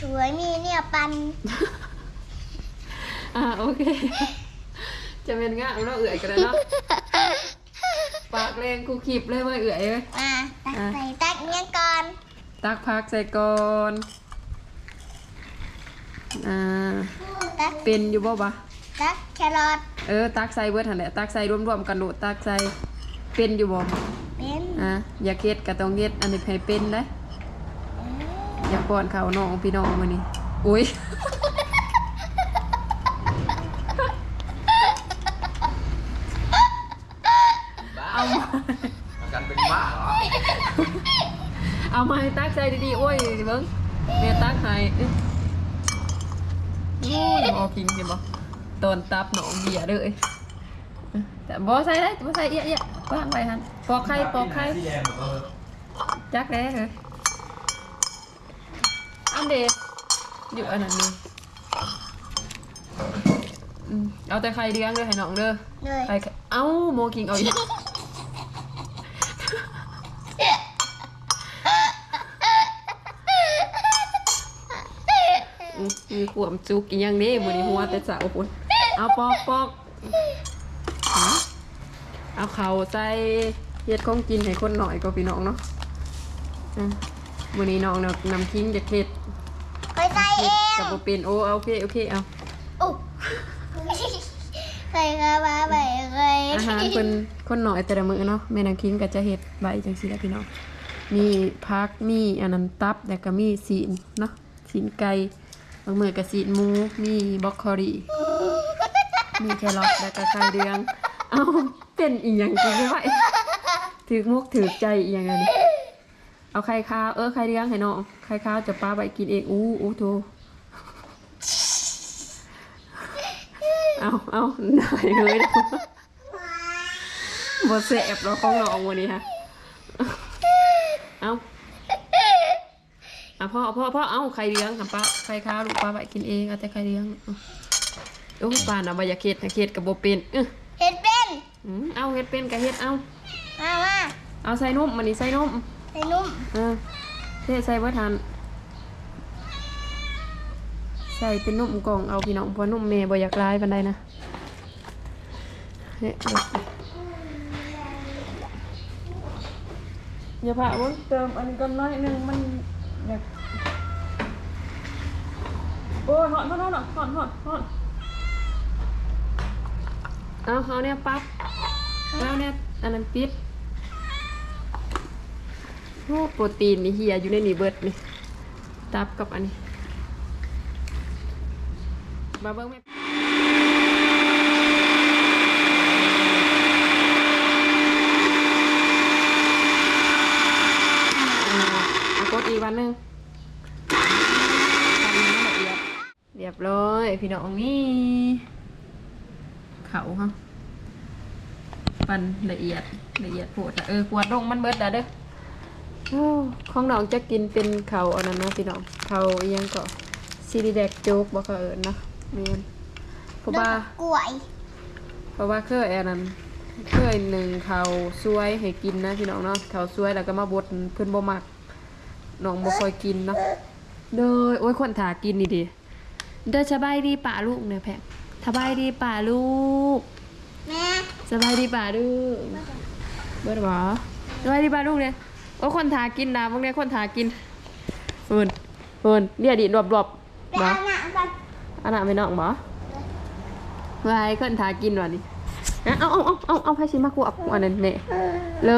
ถ้วยมีเนี่ยปันอ่าโอเค จะเป็นง่ายเราเอื่อยกันเลยเนาะปากแรงกูขีบเลยว่าเอื่อยเลยมาตักใส่ตักเนี่ยก่อน ตักพักใส่ก่อนอ่าตักเป็นอยู่บ่บะตักแครอทเออตักใส่เบิดหันแหละตักใส่รวมๆกันโดดตักใส่เป็นอยู่บ่เป็นอะอย่าเค็ดก็ต้องเฮ็ดอันนี้ให้เป็นได้ อย่าป้อนข้าวน้องพี่น้องมือนี้อุ้ยเอามาอาการเป็นบ้าเหรอเอามาให้ตักใส่ดีๆโอ้ยเบิ่งแม่ตักให้เอ้ยโอ้ยบ่กินสิบ่ตอนตับหนองเบียร์เด้อเอ้ยแต่บ่ใส่ได้บ่ใส่เอียๆวางไว้หั่นปอกไข่ปอกไข่จักแด้เลย เดชอยู่อันนั้นนี่อืมเอาแต่ไข่เลี้ยงเลยให้น้องเด้อเลยไข่เอ้าโมกิงเอาอีกอืมมีขวมจุกอีกอย่างนี้มือนี้หัวแต่เสาพุ่นเอาปอกปอกฮะเอาเข่าใส่เฮ็ดของกินให้คนหน่อยก็พี่น้องเนาะอะมือนี้น้องเนาะนำคิงจะเฮ็ดไปใส่ เอเฮ็ดงกับโบเป็นโอ้เอาโอเคโอเคเอาอุ๊ใส่กระบาไปเลยอาหารคนคนหน่อยแต่ละมื้อเนาะแม่นางคิงก็จะเฮ็ดไว้จังซี่แหละพี่น้องมีผักมีอันนั้นตับแล้วก็มีศีลเนาะศีลไก่บางมื้อก็ศีลหมูมีบรอกโคลีมีแครอทแล้วก็ไข่เดือง เอาเป็นอีหยังกินไม่ไหวถือมุกถือใจอีหยังอันนี้ เอาไข่ขาวเออไข่เดืองให้น้องไข่ขาวจะป้าไปกินเองอู้อู้โธเอาเอาได้เลยนะบเสบเราของน้องวันนี้ฮะเอาเอาพ่อพ่อพ่อเอาใครเลี้ยงค่ะป้าใครข้าวลูกป้าไปกินเองเอาแต่ใครเลี้ยงเอาโอ้ยป้าน่ะบายาเค็ดนะเค็ดกับโบเป็นเออเห็ดเป็นอืมเอาเฮ็ดเป็นกับเฮ็ดเอามามาเอาใส่นมมันนี่ใส่นมใส่นุ่มเออเทใส่บ่ทันใส่เป็นนมกล่องเอาพี่น้องเพราะนมแม่บ่อยากลายปานใดนะเฮ้ยเอาไปอย่าผ่าว่าเติมอันกันน้อยหนึงมันแบบโอ้ยหอนหอนหอนหอนหอนหอนเอาเอาเนี่ยปั๊บเอาเนี่ยอันนั้นปิด โอ้โปรตีนนี่เฮียอยู่ในนี่เบิดนี่ตับกับอันนี้มาเบิ้งแม่กดอีกวันหนึ่งทำให้ละเอียดเรียบร้อย พี่น้องนี่เขาครับปันละเอียดละเอียดโพดละเออกวดลงมันเบิดแล้วเด้อ ของน้องจะกินเป็นเขาวอันนั้นนะพี่น้องเขาวอิหยังก็ซีดีแดกโจ๊กบอกเขาเอิญนะเมียนเพราะว่า กล้วยเพราะว่าเคยอันนั้นเคยหนึ่งเขาวซวยให้กินนะพี่น้องเนาะเขาวซวยแล้วก็มาบดเพื่อนบ่มักน้องบ่ค่อยกินเนาะเด้อโอ้ยคนถากินนี่ดิเด้อสบายดีป่าลูกเนี่ยแพงสบายดีป่าลูกแม่สบายดีป่าลูกเบิดบ่สบายดีป่าลูกเนี่ย โอ้คนถากินนะพวกเนี้ยคนถากินเฟินเฟินเรียดิรวบรวบไปๆบ่เอาหนังกันอันน่ะไม่น้องบ่ไว้คนถากินว่ะนี่เอาเอาเอาเอาเอาไผสิมากูอับอันนั้นเนี่ยเล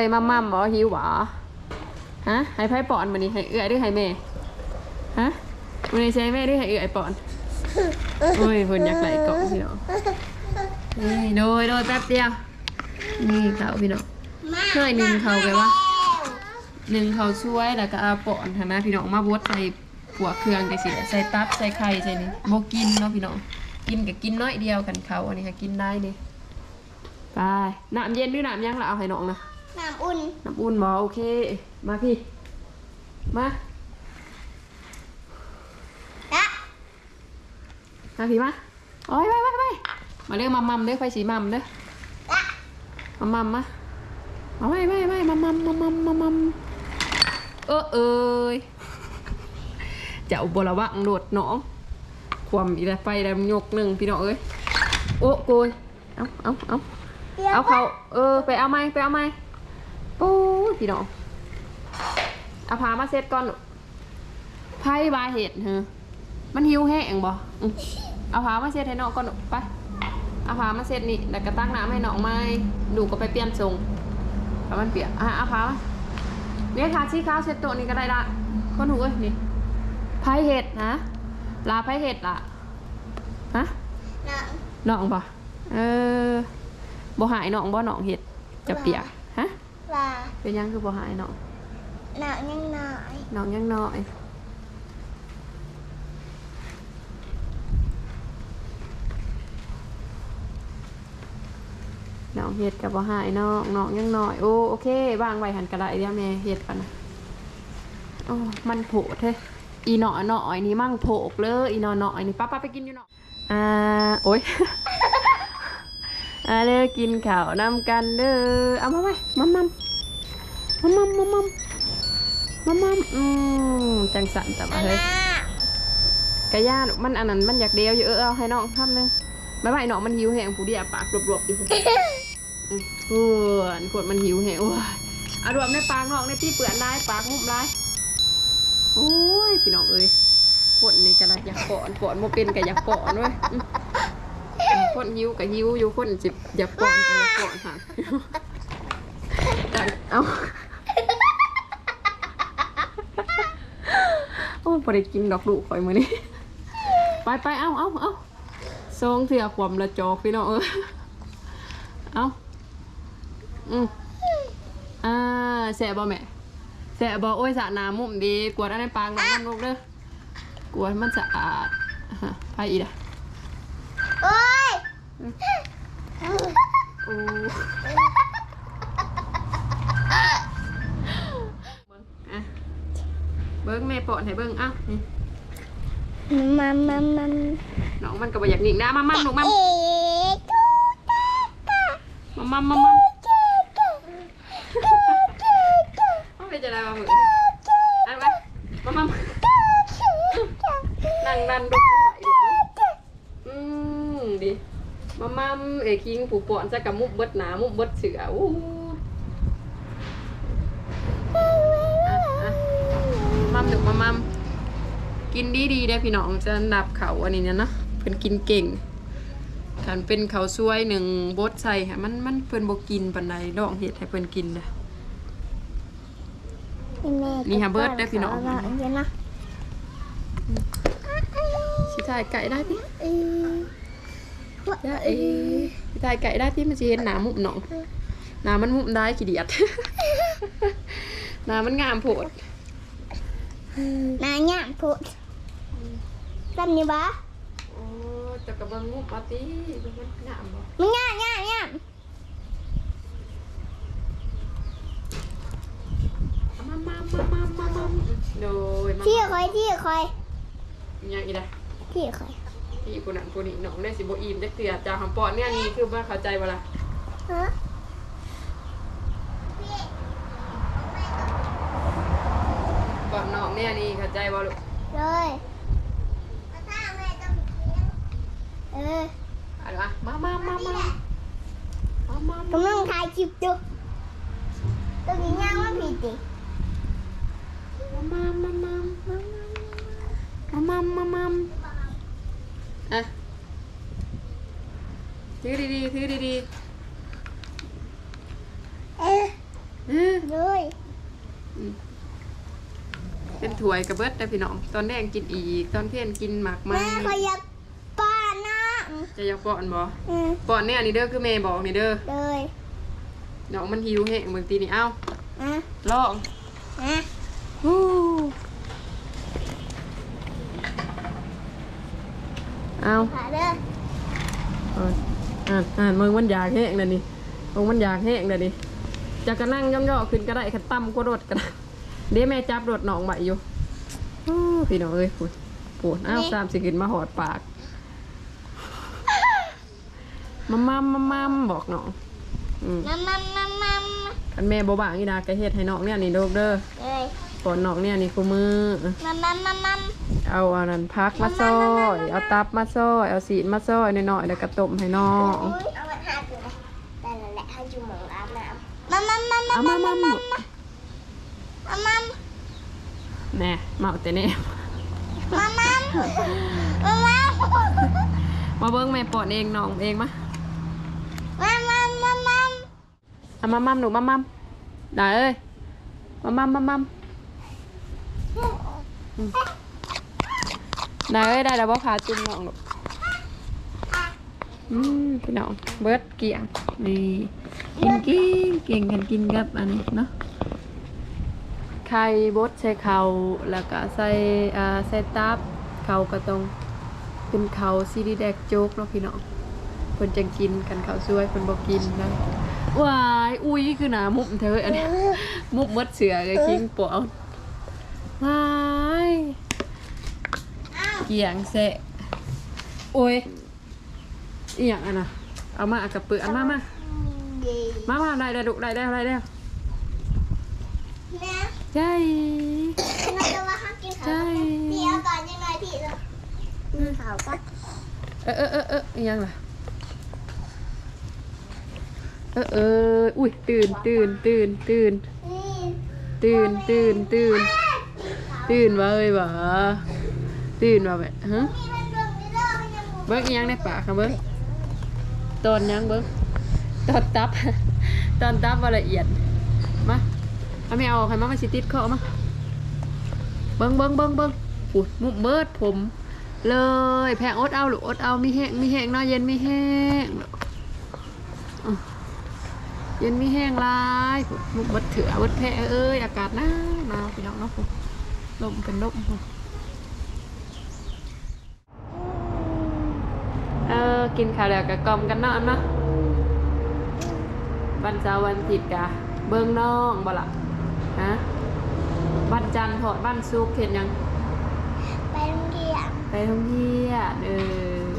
ยมาม่ำบ่หิวบ่ฮะให้ไผปอนมื้อนี้ให้เอื้อยหรือให้แม่ฮะมื้อนี้ใช้แม่หรือให้เอื้อยปอนโอ้ยเพิ่นอยากไหลเกาะพี่น้องนี่โดยโดยแป๊บเดียวนี่เขาพี่น้องมาเคยนึ่งเขาไปวะ หนึ่งเขาช่วยแล้วก็เอาปอนหั้นนะพี่น้องมาบดใส่ผัวเครื่องจังซี่แหละใส่ตับใส่ไข่ใส่นี่บ่กินเนาะพี่น้องกินก็กินน้อยเดียวกันเขาอันนี้ก็กินได้นี่ไปน้ำเย็นหรือน้ำยังล่ะเอาให้น้องนะน้ำอุ่นน้ำอุ่นบ่โอเค มาพี่ มาละมาพี่มาโอ้ยไปไปไปมาเรียกมัมมัมเด้อไฟสีมัมเด้อละมัมมัมมาเอาไปไปไปมัมมัมมัมมัมมัมมัม เออเอ้ยเจ้าบระวังโดดหนองความอีแล้วไปแล้ยกหนึ่งพี่น้องเอ้ยโอ้โกยเอาเอาเอาเอาเขาเออไปเอาไม้ไปเอาไม้โอ้ยพี่น้องเอาพามาเซ็ตก่อนไพ่บาเห็ดเฮอมันหิวแห้งบ่อืมเอาพามาเซ็ตให้น้องก่อนไปเอาพามาเซ็ตนี่แล้วก็ตั้งน้ำให้น้องไม้ดูก็ไปเปลี่ยนทรงเพราะมันเปียกอะเอาพามา เรียกทาชี้ข้าวเซ็ตตัวนี้ก็ได้ละคนหูเอ้ยนี่ไพ่เห็ดนะลาไพ่เห็ดล่ะฮะหนังน้องบ่เออบ่หายน้องบ่น้องเห็ดจะเปียกฮะว่าเป็นยังคือบ่หายน้องหนังยังหน่อยน้องยังน้อย น้องเห็ดกับบ่หายน้องน้องยังน้อยโอ้โอเควางไว้หันกระไดเดี๋ยวแม่เห็ดกันนะโอ้มันโผล่เท่อีหนอหน่อยนี่มั่งโผล่เลยอีหนอหน่อยนี่ป้าป้าไปกินอยู่หนออ่าโอ้ยอาเด้อกินข้าวนำกันเด้อเอามาไว้มัมมัมมัมมัมมัมมัมมัมมัมอืมจังสันจับมาเลยกระย่านมันอันนั้นมันอยากเดียวอยู่เออเอาให้น้องทำหนึงไม่ไหวน้องมันหิวแหงผู้เดียวปากรวบๆอยู่ อืมเพื่อนขวดมันหิวแหงโอ้ยอารวมในปากน้องในพี่เปื่อนได้ปากมุมได้โอ้ยพี่น้องเอ้ยคนนี่กระอยากปอนปอนโมเป็นกับอยากปอนเว้ยคนหิวกับหิวอยู่คนจิบอยากปอนกับอยากปอนค่ะจังเอาโอ้ยพอได้กินดอกดุข่อยมือนี้ไปไปเอาเอาเอาทรงเถื่อความละจอกพี่น้องเออเอา อืมอ่าแสบบ่แม่แสบบ่โอ้ยสระน้ำมุมดี กวดเอันในปางน้องมันลูกเด้อกวดให้มันสะอาดฮะไปอีกอะโอ้ยโอ้อะเบิ้งแม่ปอนให้เบิ้งเอ้านี่มัมมัมมัมน้องมันก็บ่อยากหนีนะมามั่มลูกมั่มเอ๊ะมามั่มมามั่ม เอาไปจะได้มาเหมือนอันไปมามั่มนั่งดันดุมันไหวอืมดีมามัมเอคิงผูปอนจะกับมุบเบิดหนามุบเบิดเสืออู้อะอะมั่มดุมามัมกินดีดีได้พี่น้องจะนับเขาอันนี้เนี่ยเนาะเพิ่นกินเก่งถ้าเป็นเขาวซวยหนึ่งบดใส่ค่ะมันมันเพิ่นบกินปานใดดอกเห็ดให้เพิ่นกินเด้อ นี่ฮะเบิร์ดได้อพี่น้องเดี๋ยวนะสิถ่ายไก่ได้ติเออได้เอ้สิถ่ายไก่ได้ติมันสิเห็นหน้ามุมหนองหน้ามันมุมได้ขี้เดียดหน้ามันงามโพดนายเนี่ยพูดตั้มนี่บ้าโอ้จะกะเบิ่งมุมปาติมันงามบ่มึงเนี่ยเนี่ยเนี่ มามามามามามาโดยมาที่คอยที่คอยยังอีกได้ที่คอยที่กูหนังกูนี้น้องได้สิบอิ่มได้เทื่อจ่าคำปอดเนี่ยนี่คือบ่เข้าใจบ่ล่ะฮะก่อนน้องเนี่ยนี่เข้าใจบ่ลูกเลยเออ เอะไรวะมามามามามามา กำลังถ่ายคลิปอยู่ตรงนี้ย่างว่าผิดดิ มามามามามามามา อะถือดีๆถือดีเออๆเออเลยเป็นถ้วยกระเบิดได้พี่น้อง ตอนแดงกินอีก ตอนเพี้ยนกินหมากไม้แม่ขอยอยากป้านะจะอยากป้อนบ่เออป้อนเนี่ยนี่เด้อคือแม่บอกนี่เด้อเลยน้องมันหิวแห้งเบิ่งตีนี่เอ้าอะลองอะ ฮู้ เอาถ่ายเด้อเอออ่านอ่านมึงมันอยากแห้งเลยนี่มึงมันอยากแห้งเลยนี่จะกระนั่งย่องๆขึ้นก็ได้ขันต่ำก็รถก็ได้เดี๋ยวแม่จับรถหนองใบอยู่โอ้พี่น้องเอ้ยพูดพูดอ้าวสามสิขึ้นมาหอดปากมัมมัมมัมมัมบอกน้องอืมมัมมัมมัมมัมคันแม่บ่บางอีดาก็เฮ็ดให้น้องเนี่ยนี่โดกเด้อเลยปอนน้องเนี่ยนี่กูมือมัมมัมมัมมัม เอาอันนั้นพักมาซอย เอาตับมาซอย เอาสีนมาซอยหน่อยๆแล้วก็ต้มให้น้องอุ้ยเอามันหาตัวเลยแต่ละแหละให้จูหมองอาบน้ำมัมมัมมัมเอามามามามัมมัมแน่เมาแต่เนี่ยมัมมัมมัมมัมมาเบิ้งแม่ปอนเองน้องเองมามัมมัมมัมมัมเอามามัมหนูมามัมได้เอ้ยมามัมมามัมอืม ได้เอ้ยได้แล้วบ่พาจุ่มน้องลูกอืมพี่น้องเบิดเกี่ยงนี่กินกินเก่งกันกินกับอันนี้เนาะไข่บดใส่เขาแล้วก็ใส่อ่าใส่ตับเขาก็ต้องเป็นเขาซีดีแดกโจ๊กเนาะพี่น้องเพิ่นจังกินกันเขาวสวยเพิ่นบ่กินนะวายอุ้ยคือหนามุมเธออันนี้มุมมดเสือเลยคิงปวเอาวาย เกี่ยงเสะโอ้ยอีหยังอันน่ะเอามาเอากระปือเอามามาเย่มามาได้ได้ดุได้ได้ได้ได้แม่ใช่เราจะว่าห้ามกินข้าวพี่เอาก่อนยังไงพี่เลยกินข้าวก็เออเออเออเอออีหยังล่ะเออเอออุ้ยตื่นตื่นตื่นตื่นนี่ตื่นตื่นตื่นตื่นว่าเอ้ยว่า ตื่นว่าแบบฮะเรื่องนี้เรื่องยังเบิ้งยังในปากค่ะเบิ้งตอนยังเบิ้งตอนตับ ตอนตับละเอียดมาเอาไม่เอาให้มามาสิติดคอมาเบิ้งเบิ้งเบิ้งเบิ้งปุดมุกเบิดผม เลยแพงอดเอาหรืออดเอามีแห้งมีแห้งเนาะเย็นมีแห้งเย็นมีแห้งลายปุดมุกเบิดเถื่อเบิดแพะเอ้ยอากาศหนาวหนาวพี่น้องเนาะปุดลมเป็นลมปุด เออกินข้าวแล้วก็กล่อมกันเนาะเนาะวันเสาร์วันอาทิตย์กะเบิ่งน้องบ่ล่ะฮะวันจันทร์พอดวันศุกร์เห็นยัง ไปโรงเรียนไปท่องเที่ยวเออ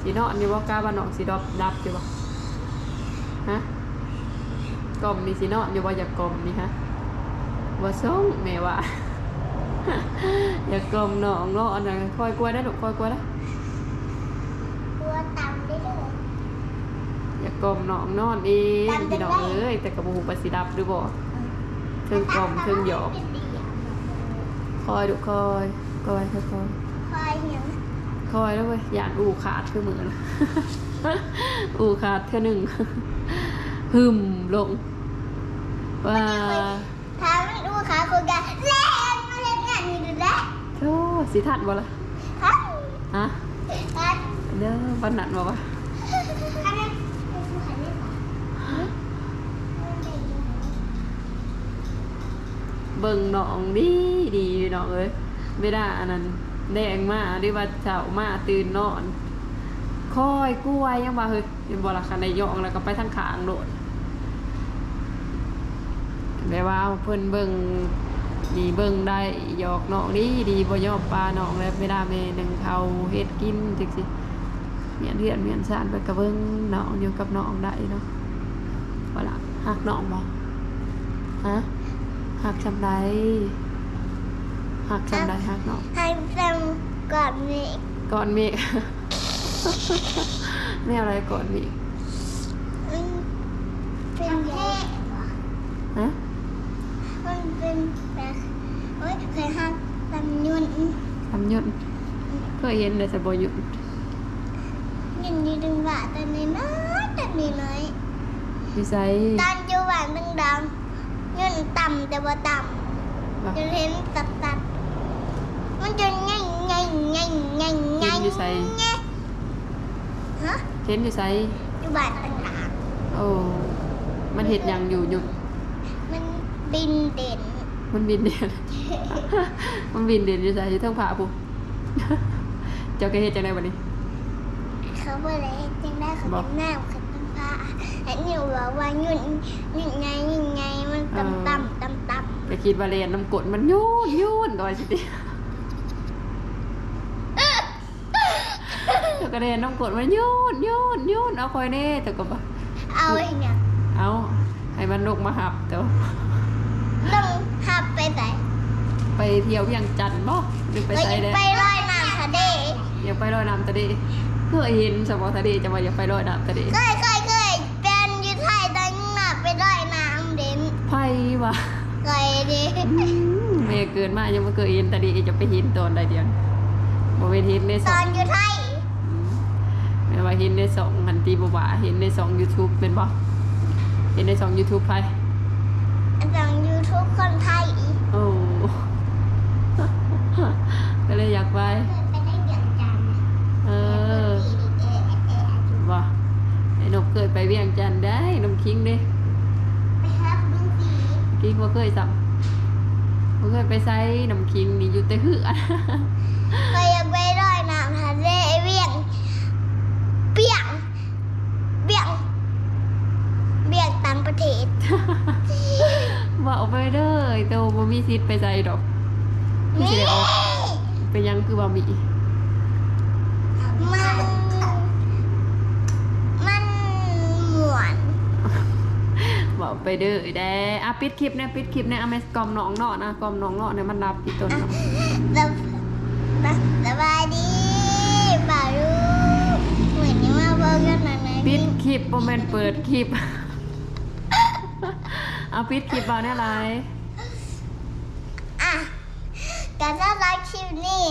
สีนอนอยู่ว่ากล้าบ้านนอกสีดอบดับอยู่บ่ฮะกล่อมมีสีนอนอยู่ว่าอยากกล่อมนี่ฮะว่าส่งแม่ว่า อยากกล่อมน้องเนาะอันนั้นคอยกลัวได้ลูกคอยกลัวได้ ตัวต่ำได้เลย อย่า กลมน้องนอนเองพี่น้องเอ้ยแต่กระบูปสิดับดูบ่เทิงกลมเทิงหยอกคอยดูคอยคอยคอยคอยคอยเห็นคอยแล้วเว้ยอย่างอู่ขาดคือมือนอู่ขาดเท่าหนึ่งหึมลงว่าถ้าไม่ดูขาคนกันเล่นมาเล่นงานนี่ดูแลโธ่สิทัดบ่ละฮะเด้อวันนั้นบ่วะ อันนั้นเป็นผู้หายได้ปะ เบิ่งน้องดีดีพี่น้องเอ้ยไม่ได้อันนั้นแดงมาหรือว่าเช้ามาตื่นนอนคอยกล้วยยังว่าเฮ้ยยังบ่ละคันได้ยองแล้วก็ไปทางขางโดดได้ว่าเพิ่นเบิ่งดีเบิ่งได้หยอกน้องดีดีบ่ยอมปลาน้องแล้วเวลาแม่หนึงเขาเฮ็ดกินจังซี่เมียนเรียนเมียนซานไปก็เบิ่งน้องอยู่กับน้องได้เนาะว่าละฮักน้องบ่ฮะ ฮักจำได้ฮักจำได้ฮักน้องให้จำก่อนนี่ก่อนเมฆไม่อะไรก่อนเมฆอืมเป็นแค่ฮะมันเป็นแบบโอ้ยเคยหักตำยุนทำยนต์เคยเห็นแต่สบหยุดยินดีดึงว่าตอนนี้น้อยตอนนี้น้อยวิสัยตอนอยู่หวานดึงดัง ยุนต่ำแต่ว่าต่ำจะเห็นตัดตัดมันจะง่ายง่ายง่ายง่ายง่ายง่ายฮะเห็นวิสัยอยู่บ้านต่างโอ้มันเห็ดหยังอยู่หยุดๆมันบินเด่นมันบินเด่น มันบินเด่นวิสัยอยู่เทั้งผาปุ๊เจ้าก็เห็ดจังไดบัดนี้ เขาบอกอะไรจึงได้เขาเป็นหน้าเขา เป็นผ้าไอ้นี่บอกว่ายุ่นยุ่นไงยุ่นไงมันต่ำต่ำต่ำต่ก็คิดว่าเรียนน้ำกรดมันโยุ่นโยุ่นก่อนสิติเจ้าก็เรียนน้ำกรดมันโยุ่นโยุ่นโยุ่นเอาคอยเน่แต่ก็บ่ำเอาไอ้เนี่ยเอาให้มันลกมาหับเจ้าต้องหับไปไหนไปเที่ยวเวียงจันทน์บ่หรือไปไปไสเด้ไปลอยน้ำทะเลอยากไปลอยน้ำทะเลเพื่อเห็นสมอทะเลจะว่าอยากไปลอยน้ำทะเลเว่ะเคยดิแม่เกินมายังบ่เคยเห็นทะเลจะไปเห็นตอนใดเดียวบ่เป็นเห็นในสตอองนอยูไทยแม่ว่าเห็นในสองมันตีบ่ว่าเห็นในสอง YouTube เป็นบ่เห็นในสอง YouTube ไผตอนยูทูบคนไทยโอ้ ก็เลยอยากไปไปได้เดือนจันทร์เออว่าไอ้นกเคยไปเวียงจันทน์ได้น้ำคิงเด้ไปครับลุงสี คิงบ่เคยสับบ่เคยไปไซน้ำคิงนี่อยู่แต่เหือเคยอยากไปลอยน้ำทะเลเวียงเปียงเบียงเบียงต่างประเทศว่าเอาไปเด้อไอ้โตบ่มีสิทธิ์ไปไสดอกคือสิได้ออกเป็นหยังคือบ่มี มัน มันหมวน ว่าเอาไปเด้อแด้อะปิดคลิปแนะปิดคลิปแนะเอาแม่กล่อมน้องเนาะนะกล่อมน้องเนาะเนี่ยมันรับอีต้นเนาะสบสบายดีบ่าวลูกเหมือนยังมาเบิกกันหน่อยนะปิดคลิปบ่แม่นเปิดคลิปเอาปิดคลิปบ่เนี่ยไรอะการต้อนรับคลิปนี้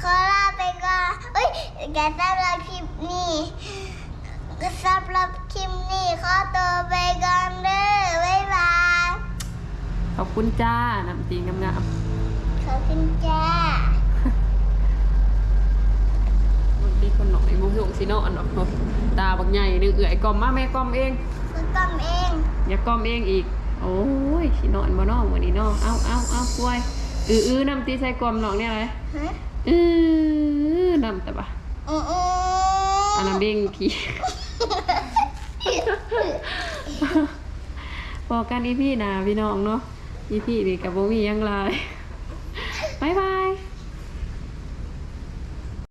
ขอลาไปก่อนเอ้ยการต้อนรับคลิปนี้ สำหรับคลิปนี้ขอตัวไปก่อนเด้อบ๊ายบายขอบคุณจ้าน้ำจริงงามขอบคุณจ้าๆบางทีคนหน่อยมุกส่งสิเนาะอันเนาะตาบักใหญ่นึงเอื่อยกล่อมมาแม่กล่อมเอง คุณต้อมเองอย่ากล่อมเองอีก โอ้ยสินอนบ่เนอมื้อนี้เนาะเอาเอาเอากล้วยอื้อๆน้ำตีใส่กล่อมน้องเนี่ยอะไรฮะอื้อน้ำแต่บะอืออือันนั้นเด้งขี้ บอกกันอีพี่นะพี่น้องเนาะอีพี่นี่กับโบมีหยังหลายบายบาย